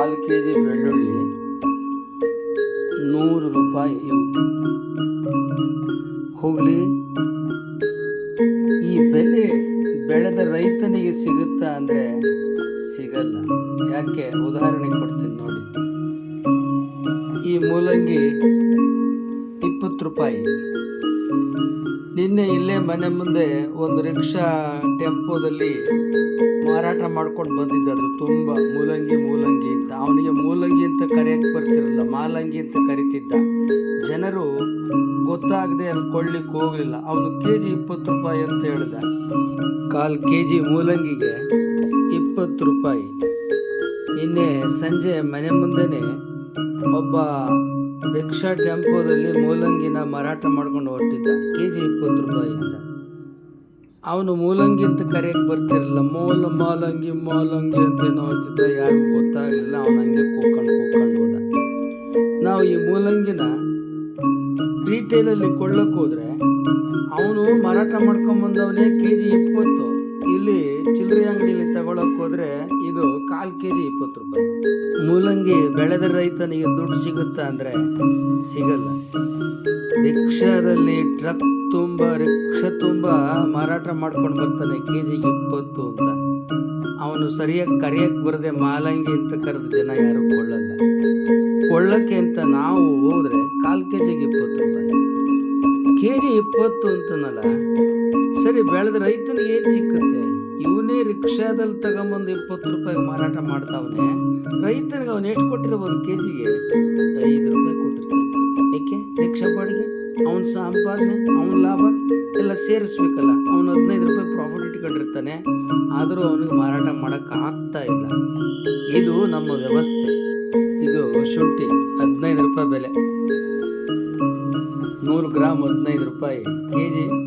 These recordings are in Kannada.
ಕಾಲು ಕೆ ಜಿ ಬೆಳ್ಳುಳ್ಳಿ, ನೂರು ರೂಪಾಯಿ ಹೋಗಲಿ, ಈ ಬೆಲೆ ಬೆಳೆದ ರೈತನಿಗೆ ಸಿಗುತ್ತಾ ಅಂದರೆ ಸಿಗಲ್ಲ. ಯಾಕೆ? ಉದಾಹರಣೆ ಕೊಡ್ತೀನಿ ನೋಡಿ. ಈ ಮೂಲಂಗಿ ಇಪ್ಪತ್ತು ರೂಪಾಯಿ. ನಿನ್ನೆ ಇಲ್ಲೇ ಮನೆ ಮುಂದೆ ಒಂದು ರಿಕ್ಷಾ ಟೆಂಪೋದಲ್ಲಿ ಮಾರಾಟ ಮಾಡ್ಕೊಂಡು ಬಂದಿದ್ದ ಅದ್ರ ತುಂಬ ಮೂಲಂಗಿ ಮೂಲಂಗಿ ಅಂತ. ಅವನಿಗೆ ಮೂಲಂಗಿ ಅಂತ ಕರೆಯಕ್ಕೆ ಬರ್ತಿರಲ್ಲ ಮಾಲಂಗಿ ಅಂತ ಕರಿತಿದ್ದ. ಜನರು ಗೊತ್ತಾಗದೆ ಅಲ್ಲಿ ಕೊಳ್ಳಿಕ್ಕೆ ಹೋಗಲಿಲ್ಲ. ಅವನು ಕೆ ಜಿ ಇಪ್ಪತ್ತು ರೂಪಾಯಿ ಅಂತ ಹೇಳ್ದ. ಕಾಲು ಕೆ ಜಿ ಮೂಲಂಗಿಗೆ ಇಪ್ಪತ್ತು ರೂಪಾಯಿ. ನಿನ್ನೆ ಸಂಜೆ ಮನೆ ಮುಂದೆನೆ ಒಬ್ಬ ರಿಕ್ಷಾ ಟೆಂಪೋದಲ್ಲಿ ಮೂಲಂಗಿನ ಮಾರಾಟ ಮಾಡ್ಕೊಂಡು ಹೊರಟಿದ್ದ. ಕೆ ಜಿ ಇಪ್ಪತ್ತು ರೂಪಾಯಿ ಅಂತ. ಅವನು ಮೂಲಂಗಿ ಅಂತ ಕರೆಯಕ್ಕೆ ಬರ್ತಿರಲಿಲ್ಲ. ಮೂಲ, ಮಾಲಂಗಿ ಮಾಲಂಗಿ ಅಂತ ಏನೋ ಹೇಳ್ತಿದ್ದ. ಯಾರಿಗೂ ಗೊತ್ತಾಗಲಿಲ್ಲ. ಅವನು ಹಂಗೆ ಕೂಕೊಂಡು ಕೂಕೊಂಡು ಹೋದ. ನಾವು ಈ ಮೂಲಂಗಿನ ರೀಟೇಲಲ್ಲಿ ಕೊಳ್ಳಕ್ಕೆ ಹೋದ್ರೆ ಅವನು ಮಾರಾಟ ಮಾಡ್ಕೊಂಬಂದವನೇ ಕೆ ಜಿ ಇಪ್ಪತ್ತು. ಇಲ್ಲಿ ಚಿಲ್ಲರೆ ಅಂಗಡಿಯಲ್ಲಿ ತಗೊಳಕ್ ಹೋದ್ರೆ ಇದು ಕಾಲ್ ಕೆಜಿ ಇಪ್ಪತ್ತು ರೂಪಾಯಿ. ಮೂಲಂಗಿ ಬೆಳೆದ ರೈತನಿಗೆ ದುಡ್ಡು ಸಿಗುತ್ತಾ ಅಂದ್ರೆ ಸಿಗಲ್ಲ. ರಿಕ್ಷಾದಲ್ಲಿ ಟ್ರಕ್ ತುಂಬ, ರಿಕ್ಷಾ ತುಂಬ ಮಾರಾಟ ಮಾಡ್ಕೊಂಡು ಬರ್ತಾನೆ ಕೆ ಇಪ್ಪತ್ತು ಅಂತ. ಅವನು ಸರಿಯಾಗಿ ಕರೆಯಕ್ಕೆ ಬರದೆ ಮಾಲಂಗಿ ಅಂತ ಕರೆದ ಜನ ಯಾರು ಕೊಳ್ಳಲ್ಲ. ಕೊಳ್ಳಕ್ಕೆ ಅಂತ ನಾವು ಹೋದ್ರೆ ಕಾಲ್ ಕೆ ಜಿಗೆ ಇಪ್ಪತ್ತು ರೂಪಾಯಿ. ಕೆಜಿ ಇಪ್ಪತ್ತು ಅಂತನಲ್ಲ ಸರಿ, ಬೆಳೆದ ರೈತನಿಗೆ ಏನು ಸಿಕ್ಕುತ್ತೆ? ಇವನೇ ರಿಕ್ಷಾದಲ್ಲಿ ತಗೊಂಬಂದು ಇಪ್ಪತ್ತು ರೂಪಾಯಿಗೆ ಮಾರಾಟ ಮಾಡ್ತಾವನೆ. ರೈತನಿಗೆ ಅವನು ಎಷ್ಟು ಕೊಟ್ಟಿರ್ಬೋದು ಕೆ ಜಿಗೆ ಐದು ರೂಪಾಯಿ ಕೊಟ್ಟಿರ್ತಾನೆ. ಏಕೆ? ರಿಕ್ಷಾ ಬಾಡಿಗೆ? ಅವನ ಸಂಪಾದನೆ, ಅವನ ಲಾಭ ಎಲ್ಲ ಸೇರಿಸ್ಬೇಕಲ್ಲ. ಅವನು ಹದಿನೈದು ರೂಪಾಯಿ ಪ್ರಾಫಿಟ್ ಇಟ್ಕೊಂಡಿರ್ತಾನೆ. ಆದರೂ ಅವನಿಗೆ ಮಾರಾಟ ಮಾಡೋಕ್ಕೆ ಆಗ್ತಾ ಇಲ್ಲ. ಇದು ನಮ್ಮ ವ್ಯವಸ್ಥೆ. ಇದು ಶುಂಠಿ, ಹದಿನೈದು ರೂಪಾಯಿ ಬೆಲೆ. ನೂರು ಗ್ರಾಮ್ ಹದಿನೈದು ರೂಪಾಯಿ. ಕೆ ಜಿ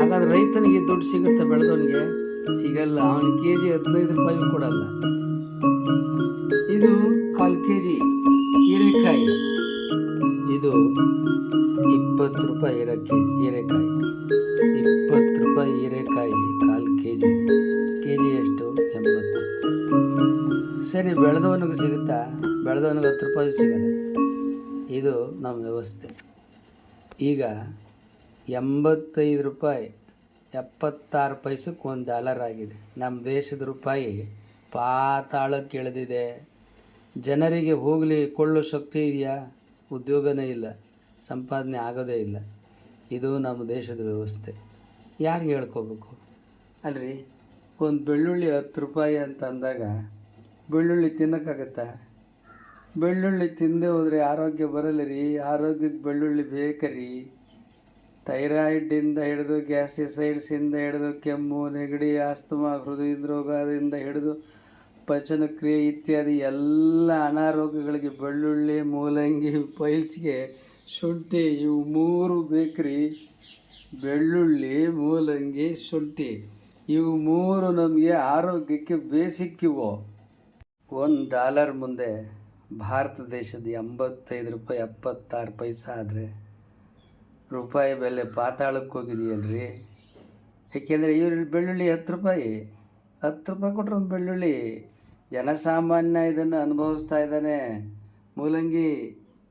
ಹಾಗಾದ್ರೆ ರೈತನಿಗೆ ದುಡ್ಡು ಸಿಗುತ್ತೆ, ಬೆಳೆದವನಿಗೆ ಸಿಗಲ್ಲ. ಅವನು ಕೆ ಜಿ ಹದಿನೈದು ರೂಪಾಯಿ ಕೊಡಲ್ಲ. ಇದು ಕಾಲು ಕೆ ಜಿ ಹೀರೆಕಾಯಿ. ಇದು ಇಪ್ಪತ್ತು ರೂಪಾಯಿ ಹೀರಕ್ಕೆ ಹೀರೆಕಾಯಿ. ಇಪ್ಪತ್ತು ರೂಪಾಯಿ ಹೀರೆಕಾಯಿ ಕಾಲು ಕೆ ಜಿ ಕೆ ಜಿ ಎಷ್ಟು? ಎಂಬತ್ತು. ಸರಿ, ಬೆಳೆದವನಿಗೆ ಸಿಗುತ್ತಾ? ಬೆಳೆದವನಿಗೆ ಹತ್ತು ರೂಪಾಯಿ ಸಿಗಲ್ಲ. ಇದು ನಮ್ಮ ವ್ಯವಸ್ಥೆ. ಈಗ ಎಂಬತ್ತೈದು ರೂಪಾಯಿ, ಎಪ್ಪತ್ತಾರು ಪೈಸಕ್ಕೆ ಒಂದು ಡಾಲರ್ ಆಗಿದೆ. ನಮ್ಮ ದೇಶದ ರೂಪಾಯಿ ಪಾತಾಳಕ್ಕೆ ಇಳಿದಿದೆ ಜನರಿಗೆ ಹೋಗಲಿ, ಕೊಳ್ಳೋ ಶಕ್ತಿ ಇದೆಯಾ? ಉದ್ಯೋಗನೇ ಇಲ್ಲ, ಸಂಪಾದನೆ ಆಗೋದೇ ಇಲ್ಲ. ಇದು ನಮ್ಮ ದೇಶದ ವ್ಯವಸ್ಥೆ. ಯಾರಿಗೆ ಹೇಳ್ಕೋಬೇಕು? ಅಲ್ರಿ, ಒಂದು ಬೆಳ್ಳುಳ್ಳಿ ಹತ್ತು ರೂಪಾಯಿ ಅಂತ ಅಂದಾಗ ಬೆಳ್ಳುಳ್ಳಿ ತಿನ್ನೋಕ್ಕಾಗತ್ತಾ? ಬೆಳ್ಳುಳ್ಳಿ ತಿಂದೇ ಹೋದರೆ ಆರೋಗ್ಯ ಬರಲ್ಲ ರೀ, ಆರೋಗ್ಯಕ್ಕೆ ಬೆಳ್ಳುಳ್ಳಿ ಬೇಕರಿ. ಥೈರಾಯ್ಡಿಂದ ಹಿಡಿದು ಗ್ಯಾಸ್ಟಿಸೈಡ್ಸಿಂದ ಹಿಡಿದು ಕೆಮ್ಮು, ನೆಗಡಿ, ಆಸ್ತಮಾ ಹೃದಯ ರೋಗದಿಂದ ಹಿಡಿದು ಪಚನಕ್ರಿಯೆ ಇತ್ಯಾದಿ ಎಲ್ಲ ಅನಾರೋಗ್ಯಗಳಿಗೆ ಬೆಳ್ಳುಳ್ಳಿ, ಮೂಲಂಗಿ, ಪೈಲ್ಸ್ಗೆ ಶುಂಠಿ ಇವು ಮೂರು ಬೇಕ್ರಿ. ಬೆಳ್ಳುಳ್ಳಿ, ಮೂಲಂಗಿ, ಶುಂಠಿ ಇವು ಮೂರು ನಮಗೆ ಆರೋಗ್ಯಕ್ಕೆ ಬೇಸಿಕ್ ಇವು ಒಂದು ಡಾಲರ್ ಮುಂದೆ ಭಾರತ ದೇಶದ ಎಂಬತ್ತೈದು ರೂಪಾಯಿ ಎಪ್ಪತ್ತಾರು ಪೈಸಾ ಆದರೆ ರೂಪಾಯಿ ಬೆಲೆ ಪಾತಾಳಕ್ಕೆ ಹೋಗಿದೆಯಲ್ರಿ ಏಕೆಂದರೆ ಇವ್ರ ಬೆಳ್ಳುಳ್ಳಿ ಹತ್ತು ರೂಪಾಯಿ. ಹತ್ತು ರೂಪಾಯಿ ಕೊಟ್ಟರೆ ಒಂದು ಬೆಳ್ಳುಳ್ಳಿ. ಜನಸಾಮಾನ್ಯ ಇದನ್ನು ಅನುಭವಿಸ್ತಾ ಇದ್ದಾನೆ. ಮೂಲಂಗಿ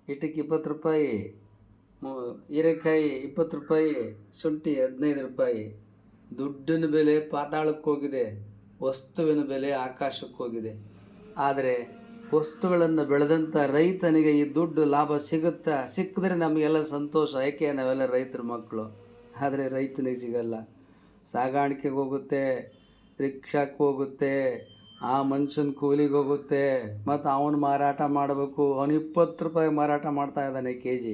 ಇಟ್ಟಕ್ಕೆ ಇಪ್ಪತ್ತು ರೂಪಾಯಿ, ಮೂ, ಹೀರೆಕಾಯಿ ಇಪ್ಪತ್ತು ರೂಪಾಯಿ, ಶುಂಠಿ ಹದಿನೈದು ರೂಪಾಯಿ. ದುಡ್ಡಿನ ಬೆಲೆ ಪಾತಾಳಕ್ಕೆ ಹೋಗಿದೆ. ವಸ್ತುವಿನ ಬೆಲೆ ಆಕಾಶಕ್ಕೆ ಹೋಗಿದೆ. ಆದರೆ ವಸ್ತುಗಳನ್ನು ಬೆಳೆದಂಥ ರೈತನಿಗೆ ಈ ದುಡ್ಡು ಲಾಭ ಸಿಗುತ್ತಾ. ಸಿಕ್ಕಿದ್ರೆ ನಮಗೆಲ್ಲ ಸಂತೋಷ. ಯಾಕೆ? ನಾವೆಲ್ಲ ರೈತರ ಮಕ್ಕಳು. ಆದರೆ ರೈತನಿಗೆ ಸಿಗಲ್ಲ. ಸಾಗಾಣಿಕೆಗೆ ಹೋಗುತ್ತೆ, ರಿಕ್ಷಾಕ್ಕೆ ಹೋಗುತ್ತೆ, ಆ ಮನುಷ್ಯನ ಕೂಲಿಗೆ ಹೋಗುತ್ತೆ. ಮತ್ತು ಅವನು ಮಾರಾಟ ಮಾಡಬೇಕು. ಅವನು ಇಪ್ಪತ್ತು ರೂಪಾಯಿ ಮಾರಾಟ ಮಾಡ್ತಾ ಇದ್ದಾನೆ ಕೆ ಜಿ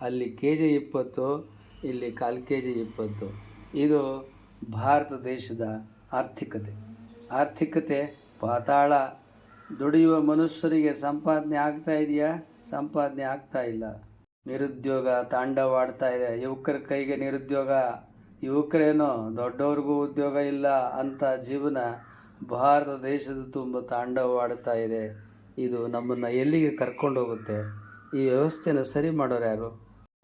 ಅಲ್ಲಿ ಕೆ ಜಿ ಇಪ್ಪತ್ತು, ಇಲ್ಲಿ ಕಾಲು ಕೆ ಜಿ ಇಪ್ಪತ್ತು. ಇದು ಭಾರತ ದೇಶದ ಆರ್ಥಿಕತೆ. ಆರ್ಥಿಕತೆ ಪಾತಾಳ ದುಡಿಯುವ ಮನುಷ್ಯರಿಗೆ ಸಂಪಾದನೆ ಆಗ್ತಾ ಇದೆಯಾ? ಸಂಪಾದನೆ ಆಗ್ತಾ ಇಲ್ಲ. ನಿರುದ್ಯೋಗ ತಾಂಡವಾಡ್ತಾ ಇದೆ. ಯುವಕರ ಕೈಗೆ ನಿರುದ್ಯೋಗ. ಯುವಕರೇನೋ ದೊಡ್ಡವ್ರಿಗೂ ಉದ್ಯೋಗ ಇಲ್ಲ ಅಂತ ಜೀವನ ಭಾರತ ದೇಶದ ತುಂಬ ತಾಂಡವಾಡ್ತಾ ಇದೆ. ಇದು ನಮ್ಮನ್ನು ಎಲ್ಲಿಗೆ ಕರ್ಕೊಂಡು ಹೋಗುತ್ತೆ? ಈ ವ್ಯವಸ್ಥೆನ ಸರಿ ಮಾಡೋರು ಯಾರು?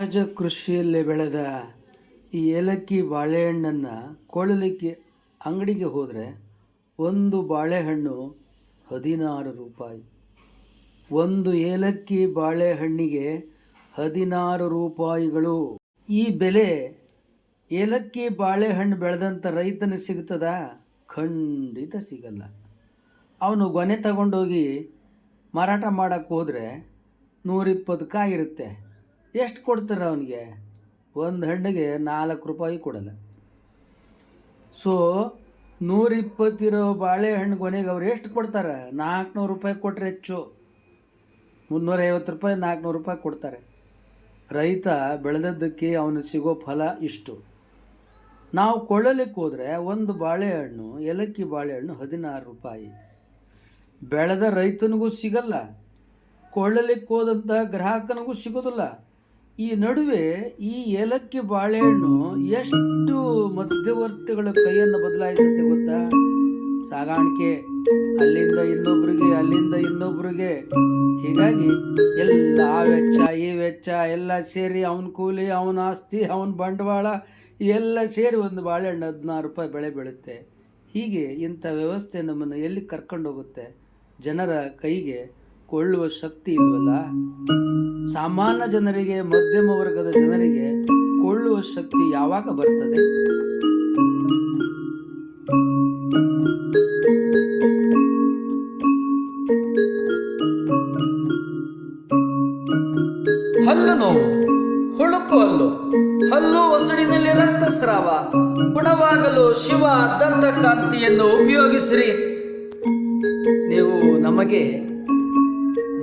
ಸಹಜ ಕೃಷಿಯಲ್ಲಿ ಬೆಳೆದ ಈ ಏಲಕ್ಕಿ ಬಾಳೆಹಣ್ಣನ್ನು ಕೊಳ್ಳಲಿಕ್ಕೆ ಅಂಗಡಿಗೆ ಹೋದರೆ ಒಂದು ಬಾಳೆಹಣ್ಣು ಹದಿನಾರು ರೂಪಾಯಿ. ಒಂದು ಏಲಕ್ಕಿ ಬಾಳೆಹಣ್ಣಿಗೆ ಹದಿನಾರು ರೂಪಾಯಿಗಳು. ಈ ಬೆಲೆ ಏಲಕ್ಕಿ ಬಾಳೆಹಣ್ಣು ಬೆಳೆದಂಥ ರೈತನಿಗೆ ಸಿಗ್ತದ? ಖಂಡಿತ ಸಿಗಲ್ಲ. ಅವನು ಗೊನೆ ತಗೊಂಡೋಗಿ ಮಾರಾಟ ಮಾಡೋಕ್ಕೆ ಹೋದರೆ ನೂರಿಪ್ಪತ್ತು ಕಾಯಿ ಇರುತ್ತೆ. ಎಷ್ಟು ಕೊಡ್ತಾರೆ ಅವನಿಗೆ? ಒಂದು ಹಣ್ಣಿಗೆ ನಾಲ್ಕು ರೂಪಾಯಿ ಕೊಡಲ್ಲ. ಸೊ ನೂರಿಪ್ಪತ್ತಿರೋ ಬಾಳೆಹಣ್ಣು ಕೊನೆಗೆ ಅವ್ರು ಎಷ್ಟು ಕೊಡ್ತಾರೆ? ನಾಲ್ಕುನೂರು ರೂಪಾಯಿ ಕೊಟ್ಟರೆ ಹೆಚ್ಚು. ಮುನ್ನೂರೈವತ್ತು ರೂಪಾಯಿ, ನಾಲ್ಕುನೂರು ರೂಪಾಯಿ ಕೊಡ್ತಾರೆ. ರೈತ ಬೆಳೆದದ್ದಕ್ಕೆ ಅವನು ಸಿಗೋ ಫಲ ಇಷ್ಟು. ನಾವು ಕೊಳ್ಳಲಿಕ್ಕೆ ಹೋದರೆ ಒಂದು ಬಾಳೆಹಣ್ಣು, ಏಲಕ್ಕಿ ಬಾಳೆಹಣ್ಣು ಹದಿನಾರು ರೂಪಾಯಿ. ಬೆಳೆದ ರೈತನಿಗೂ ಸಿಗಲ್ಲ. ಕೊಳ್ಳಲಿಕ್ಕೆ ಹೋದಂಥ ಗ್ರಾಹಕನಿಗೂ ಸಿಗೋದಿಲ್ಲ. ಈ ನಡುವೆ ಈ ಏಲಕ್ಕಿ ಬಾಳೆಹಣ್ಣು ಎಷ್ಟು ಮಧ್ಯವರ್ತಿಗಳ ಕೈಯನ್ನು ಬದಲಾಯಿಸುತ್ತೆ ಗೊತ್ತಾ? ಸಾಗಾಣಿಕೆ, ಅಲ್ಲಿಂದ ಇನ್ನೊಬ್ರಿಗೆ ಅಲ್ಲಿಂದ ಇನ್ನೊಬ್ರಿಗೆ. ಹೀಗಾಗಿ ಎಲ್ಲ ಆ ವೆಚ್ಚ, ಈ ವೆಚ್ಚ, ಎಲ್ಲ ಸೇರಿ ಅವನ ಕೂಲಿ, ಅವನ ಆಸ್ತಿ, ಅವನ ಬಂಡವಾಳ, ಎಲ್ಲ ಸೇರಿ ಒಂದು ಬಾಳೆಹಣ್ಣು ಹದಿನಾರು ರೂಪಾಯಿ ಬೆಳೆ ಬೀಳುತ್ತೆ. ಹೀಗೆ ಇಂಥ ವ್ಯವಸ್ಥೆ ನಮ್ಮನ್ನು ಎಲ್ಲಿ ಕರ್ಕೊಂಡು ಹೋಗುತ್ತೆ? ಜನರ ಕೈಗೆ ಕೊಳ್ಳುವ ಶಕ್ತಿ ಇಲ್ವಲ್ಲ? ಸಾಮಾನ್ಯ ಜನರಿಗೆ, ಮಧ್ಯಮ ವರ್ಗದ ಜನರಿಗೆ ಕೊಳ್ಳುವ ಶಕ್ತಿ ಯಾವಾಗ ಬರ್ತದೆ? ಹಲ್ಲು ನೋವು, ಹುಳುಕು ಹಲ್ಲು ಹಲ್ಲು ಒಸಡಿನಲ್ಲಿ ರಕ್ತಸ್ರಾವ, ಗುಣವಾಗಲು ಶಿವ ದಂತಕಾಂತಿಯನ್ನು ಉಪಯೋಗಿಸಿರಿ. ನೀವು ನಮಗೆ